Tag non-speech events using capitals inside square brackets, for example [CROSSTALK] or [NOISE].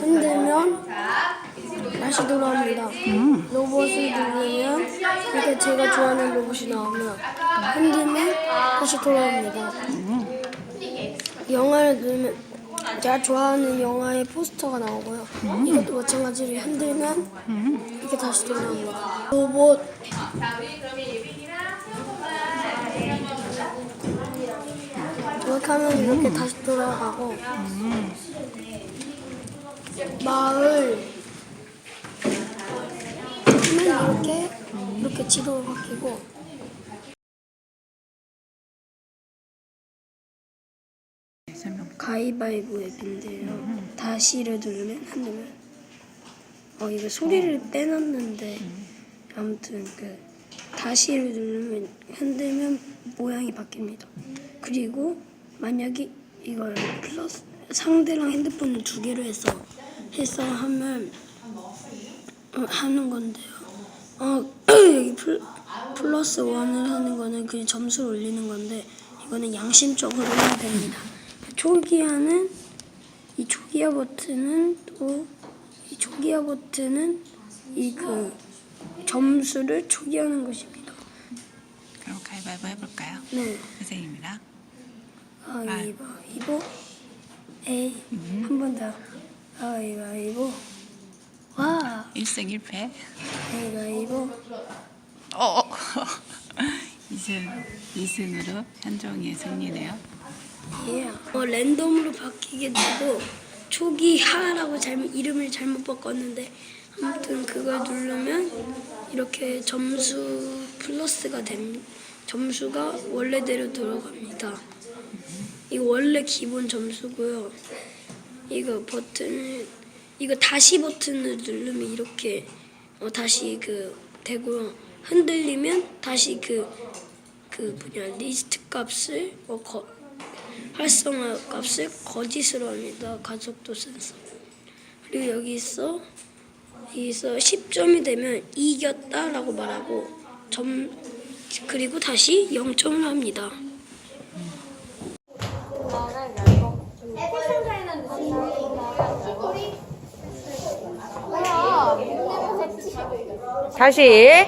흔들면 다시 돌아옵니다. 로봇을 누르면 이렇게 제가 좋아하는 로봇이 나오면 흔들면 다시 돌아옵니다. 영화를 누르면 제가 좋아하는 영화의 포스터가 나오고요. 이것도 마찬가지로 흔들면 이렇게 다시 돌아옵니다. 로봇 이렇게 하면 이렇게 다시 돌아가고 마을 하면 이렇게 이렇게 지도가 바뀌고 설명. 가위바위보 앱인데요. 다시를 누르면 흔들면 어 이거 소리를 빼놨는데 아무튼 그 다시를 누르면 흔들면 모양이 바뀝니다. 그리고 만약에 이걸 플러스 상대랑 핸드폰을 두 개로 해서 해서 하면 어, 하는 건데요. 어 [CLEARS THROAT] 여기 플, 플러스 원을 하는 거는 그 점수를 올리는 건데 이거는 양심적으로 해야 됩니다. 초기화는 이 초기화 버튼은 또 이 초기화 버튼은 이 그 점수를 초기화하는 것입니다. 그럼 가위바위보 해볼까요? 네. 선생님이랑. 가위바위보 에이 한번 더 가위바위보 와 일생일패. 가위바위보 어. 이승 이승으로 현종이의 승리네요. 예. 어, 랜덤으로 바뀌게 되고 초기화라고 잘못 이름을 잘못 바꿨는데 아무튼 그걸 누르면 이렇게 점수 플러스가 됩니다. 점수가 원래대로 들어갑니다. 이거 원래 기본 점수고요. 이거 버튼을 이거 다시 버튼을 누르면 이렇게 어, 다시 그 되고요. 흔들리면 다시 그그 뭐냐 리스트 값을 어, 거, 활성화 값을 거짓으로 합니다. 가속도 센서. 그리고 여기서 여기서 10점이 되면 이겼다라고 말하고 점 그리고 다시 0점을 합니다. 다시